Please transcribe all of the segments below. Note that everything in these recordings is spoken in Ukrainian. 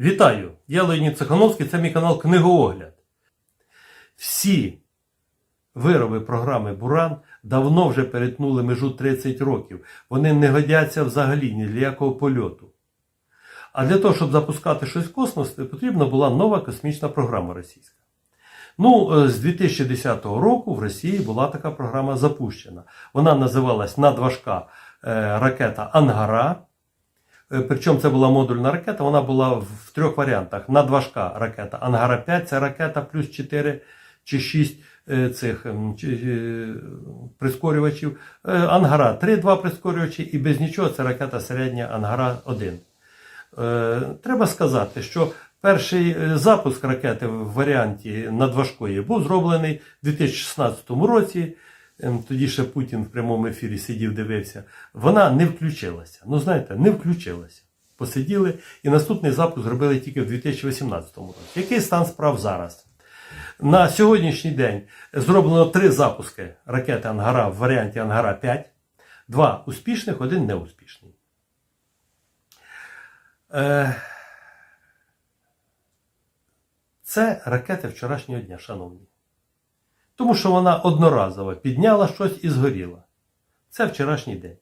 Вітаю! Я Леонід Цехановський, це мій канал Книгоогляд. Всі вироби програми Буран давно вже перетнули межу 30 років. Вони не годяться взагалі ні для якого польоту. А для того, щоб запускати щось в космос, потрібна була нова космічна програма російська. Ну, е, з 2010 року в Росії була така програма запущена. Вона називалась надважка е, ракета Ангара. Е, Причому це була модульна ракета, вона була в трьох варіантах. Надважка ракета Ангара 5 це ракета плюс 4 чи 6 е, цих ем, е, прискорювачів. Ангара 3-2 прискорювачі і без нічого це ракета середня Ангара 1. Е, Треба сказати, що перший запуск ракети в варіанті надважкої був зроблений у 2016 році. Ем, Тоді ще Путін в прямому ефірі сидів, дивився. Вона не включилася. Ну, знаєте, не включилася. Посиділи і наступний запуск зробили тільки в 2018 році. Який стан справ зараз? На сьогоднішній день зроблено три запуски ракети Ангара в варіанті Ангара 5. Два успішних, один неуспішний. Е, Це ракети вчорашнього дня, шановні. Тому що вона одноразово підняла щось і згоріла. Це вчорашній день.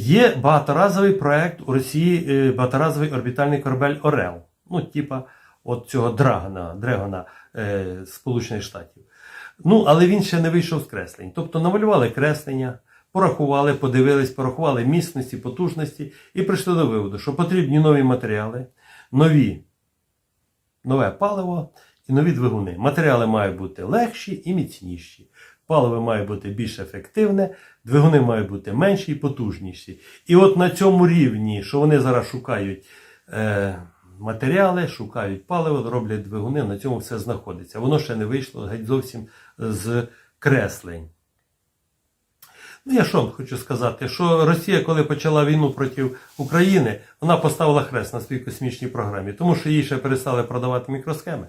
Є багаторазовий проект у Росії, е, багаторазовий орбітальний корабель Орел. Ну, типа от цього Драгона, Дрегона е, Сполучених Штатів. Ну, але він ще не вийшов з креслень. Тобто намалювали креслення, порахували, подивились, порахували міцності, потужності і прийшли до виводу, що потрібні нові матеріали, нові, нове паливо і нові двигуни. Матеріали мають бути легші і міцніші. Паливо має бути більш ефективне, двигуни мають бути менші і потужніші. І от на цьому рівні, що вони зараз шукають е, матеріали, шукають паливо, роблять двигуни, на цьому все знаходиться. Воно ще не вийшло геть зовсім з креслень. Ну, я що хочу сказати, що Росія, коли почала війну проти України, вона поставила хрест на своїй космічній програмі, тому що їй ще перестали продавати мікросхеми.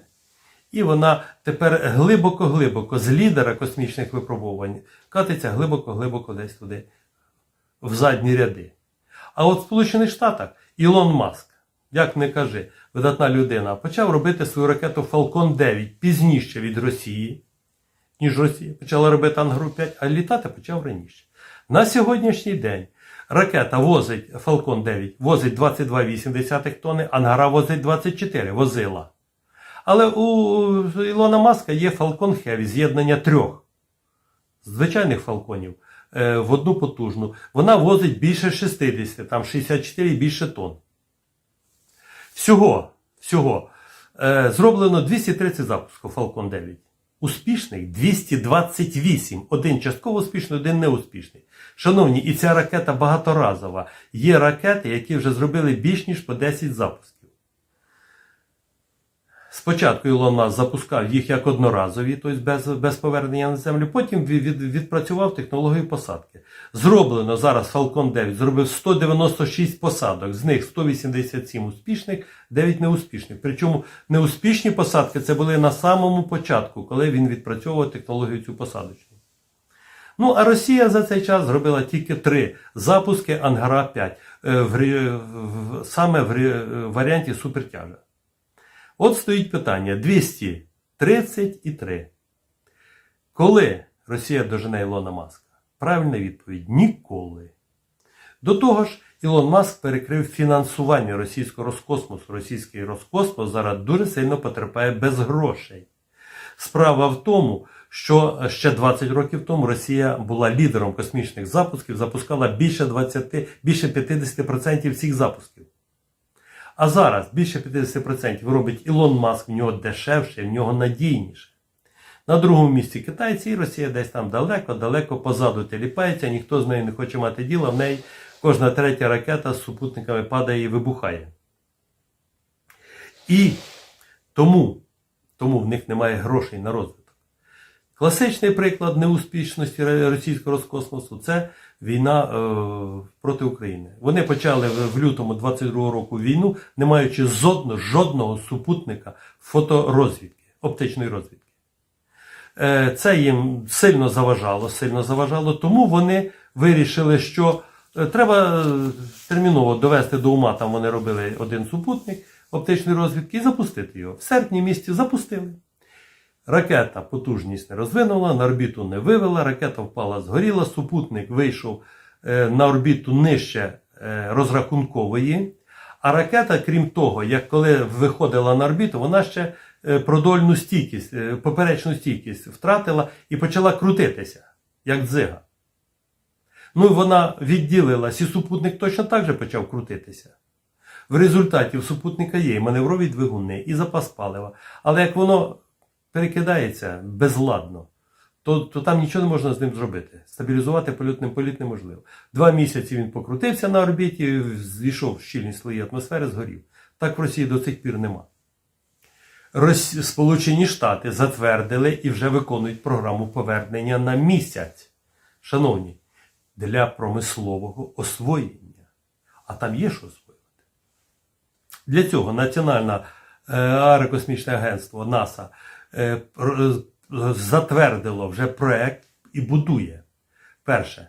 І вона тепер глибоко-глибоко з лідера космічних випробувань катиться глибоко-глибоко десь туди, в задні ряди. А от в Сполучених Штатах Ілон Маск, як не кажи, видатна людина, почав робити свою ракету Falcon 9 пізніше від Росії, ніж Росія. Почала робити Ангру 5, а літати почав раніше. На сьогоднішній день ракета возить Falcon 9, возить 22,8 тонни, Ангара возить 24, возила. Але у Ілона Маска є Falcon Heavy, з'єднання трьох звичайних фалконів е, в одну потужну. Вона возить більше 60, там 64 і більше тонн. Всього, всього е, зроблено 230 запусків Falcon 9. Успішних 228. Один частково успішний, один неуспішний. Шановні, і ця ракета багаторазова. Є ракети, які вже зробили більш ніж по 10 запусків. Спочатку Ілон Маск запускав їх як одноразові, тобто без, без повернення на землю. Потім від, від- відпрацював технологію посадки. Зроблено зараз Falcon 9 зробив 196 посадок, з них 187 успішних, 9 неуспішних. Причому неуспішні посадки це були на самому початку, коли він відпрацьовував технологію цю посадочну. Ну, а Росія за цей час зробила тільки три запуски Ангара 5 е, в, в- саме в рі- варіанті супертяга. От стоїть питання 233. Коли Росія дожене Ілона Маска? Правильна відповідь ніколи. До того ж, Ілон Маск перекрив фінансування російського Роскосмосу. Російський Роскосмос зараз дуже сильно потерпає без грошей. Справа в тому, що ще 20 років тому Росія була лідером космічних запусків, запускала більше 20, більше 50% всіх запусків. А зараз більше 50% робить Ілон Маск, в нього дешевше, в нього надійніше. На другому місці китайці і Росія десь там далеко-далеко позаду теліпається, ніхто з нею не хоче мати діла, в неї кожна третя ракета з супутниками падає і вибухає. І тому, тому в них немає грошей на розвиток. Класичний приклад неуспішності російського Роскосмосу це війна е, проти України. Вони почали в, лютому 22 року війну, не маючи жодного, жодного супутника фоторозвідки, оптичної розвідки. Е, це їм сильно заважало, сильно заважало, тому вони вирішили, що е, треба терміново довести до ума, там вони робили один супутник, оптичної розвідки і запустити його. В серпні місяці запустили. Ракета потужність не розвинула, на орбіту не вивела, ракета впала, згоріла, супутник вийшов е, на орбіту нижче е, розрахункової. А ракета, крім того, як коли виходила на орбіту, вона ще е, продольну стійкість, поперечну стійкість втратила і почала крутитися, як дзига. Ну і вона відділилась, і супутник точно так же почав крутитися. В результаті у супутника є і маневрові двигуни, і запас палива. Але як воно перекидається безладно, то, то там нічого не можна з ним зробити. Стабілізувати польот, політ неможливо. Два місяці він покрутився на орбіті, зійшов в щільні слої атмосфери, згорів. Так в Росії до цих пір нема. Рос... Сполучені Штати затвердили і вже виконують програму повернення на місяць. Шановні, для промислового освоєння. А там є що освоювати. Для цього Національне аерокосмічне агентство НАСА затвердило вже проект і будує перше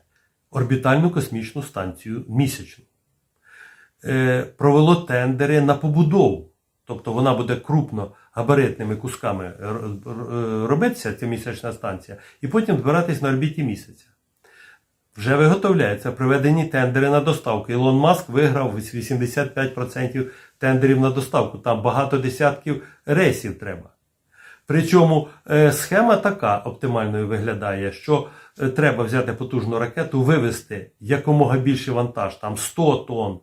орбітальну космічну станцію місячну. Е, Провело тендери на побудову. Тобто вона буде крупно габаритними кусками робитися, ця місячна станція, і потім збиратись на орбіті місяця. Вже виготовляються проведені тендери на доставку. Ілон Маск виграв 85% тендерів на доставку. Там багато десятків рейсів треба. Причому е, схема така оптимальною виглядає, що е, треба взяти потужну ракету, вивести якомога більший вантаж, там 100 тонн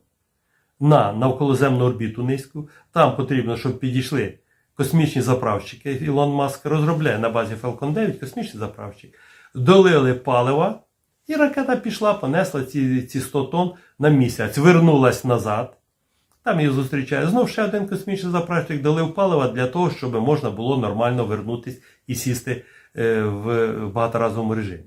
на навколоземну орбіту низьку. Там потрібно, щоб підійшли космічні заправщики. Ілон Маск розробляє на базі Falcon 9 космічний заправщик. Долили палива, і ракета пішла, понесла ці, ці 100 тонн на місяць, вернулась назад. Там її зустрічає знов ще один космічний заправщик, долив палива для того, щоб можна було нормально вернутись і сісти е, в багаторазовому режимі.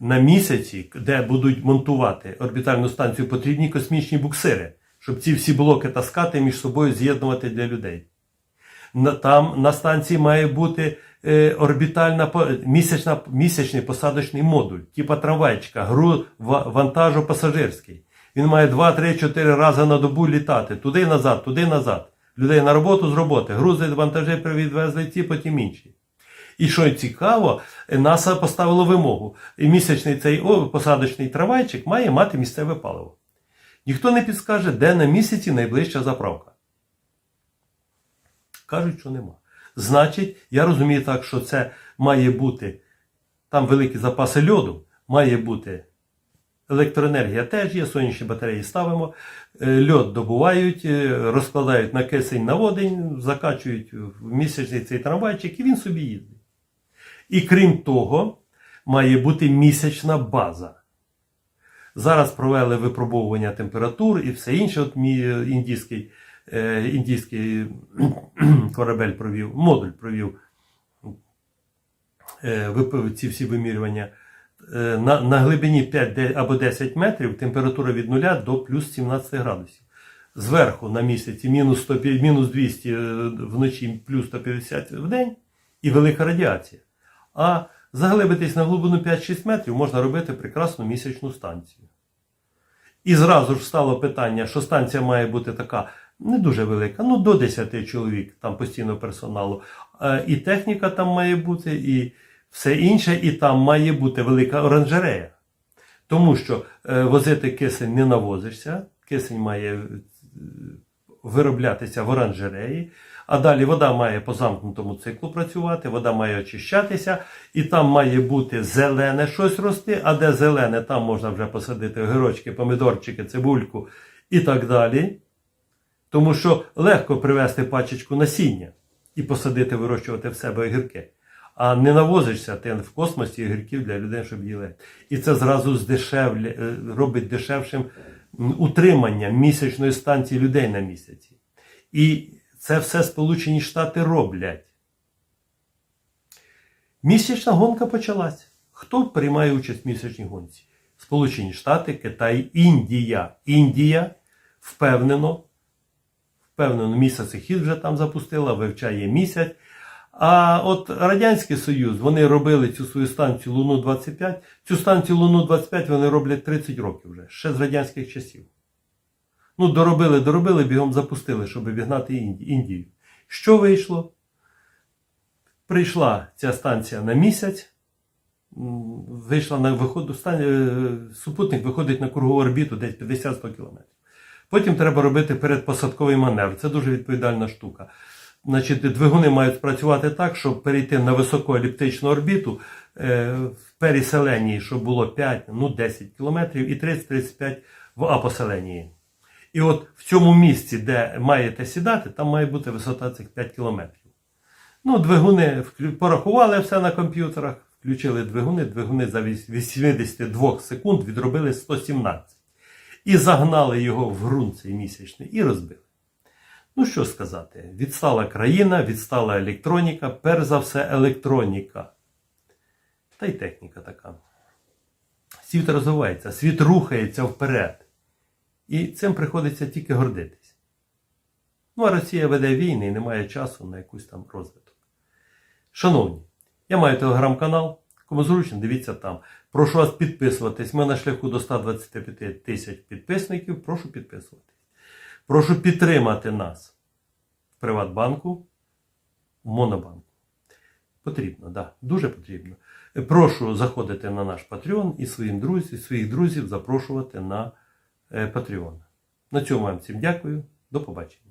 На місяці, де будуть монтувати орбітальну станцію, потрібні космічні буксири, щоб ці всі блоки таскати між собою з'єднувати для людей. Там на станції має бути е, орбітальна місячна, місячний посадочний модуль, типа трамвайчика, гру ва- вантажу пасажирський. Він має 2, 3, 4 рази на добу літати туди назад, туди назад. Людей на роботу з роботи. Грузи, вантажі відвезли ці, потім інші. І що цікаво, НАСА поставило вимогу. І місячний цей посадочний трамвайчик має мати місцеве паливо. Ніхто не підскаже, де на місяці найближча заправка. Кажуть, що нема. Значить, я розумію так, що це має бути там великі запаси льоду, має бути електроенергія теж є, сонячні батареї ставимо, е, льод добувають, е, розкладають на кисень на водень, закачують в місячний цей трамвайчик і він собі їздить. І крім того, має бути місячна база. Зараз провели випробовування температур і все інше. От мій е, індійський, індійський корабель провів, модуль провів ці всі вимірювання. Е, на, на глибині 5 або 10 метрів температура від 0 до плюс 17 градусів. Зверху на місяці мінус, 100, мінус 200 е, вночі, плюс 150 в день і велика радіація. А заглибитись на глибину 5-6 метрів можна робити прекрасну місячну станцію. І зразу ж стало питання, що станція має бути така не дуже велика, ну до 10 чоловік, там постійно персоналу. Е, І техніка там має бути, і все інше, і там має бути велика оранжерея. Тому що е, возити кисень не навозишся, кисень має е, вироблятися в оранжереї, а далі вода має по замкнутому циклу працювати, вода має очищатися, і там має бути зелене щось рости, а де зелене, там можна вже посадити огірочки, помидорчики, цибульку і так далі. Тому що легко привезти пачечку насіння і посадити, вирощувати в себе огірки. А не навозишся ти в космосі огірків для людей, щоб їли. І це зразу здешевлє, е, робить дешевшим утримання місячної станції людей на місяці. І це все Сполучені Штати роблять. Місячна гонка почалась. Хто приймає участь в місячній гонці? Сполучені Штати, Китай, Індія. Індія впевнено, впевнено, місяцехід вже там запустила, вивчає місяць. А от Радянський Союз, вони робили цю свою станцію Луну 25. Цю станцію Луну 25 вони роблять 30 років вже, ще з радянських часів. Ну, доробили, доробили, бігом запустили, щоб обігнати Індію. Що вийшло? Прийшла ця станція на місяць, вийшла на виходу, е, супутник виходить на кругову орбіту десь 50-100 кілометрів. Потім треба робити передпосадковий маневр. Це дуже відповідальна штука. Значить, двигуни мають спрацювати так, щоб перейти на високу еліптичну орбіту е, в переселенні, щоб було 5, ну 10 кілометрів і 30-35 в апоселенні. І от в цьому місці, де маєте сідати, там має бути висота цих 5 кілометрів. Ну, двигуни порахували все на комп'ютерах, включили двигуни, двигуни за 82 секунд відробили 117. І загнали його в ґрунт цей місячний і розбили. Ну що сказати, відстала країна, відстала електроніка, перш за все електроніка. Та й техніка така. Світ розвивається, світ рухається вперед. І цим приходиться тільки гордитись. Ну, а Росія веде війни і не має часу на якусь там розвиток. Шановні, я маю телеграм-канал. Кому зручно, дивіться там. Прошу вас підписуватись. Ми на шляху до 125 тисяч підписників. Прошу підписуватись. Прошу підтримати нас в Приватбанку, в Монобанку. Потрібно, так, да, дуже потрібно. Прошу заходити на наш Patreon і своїм друзів, своїх друзів запрошувати на е, Patreon. На цьому вам всім дякую. До побачення.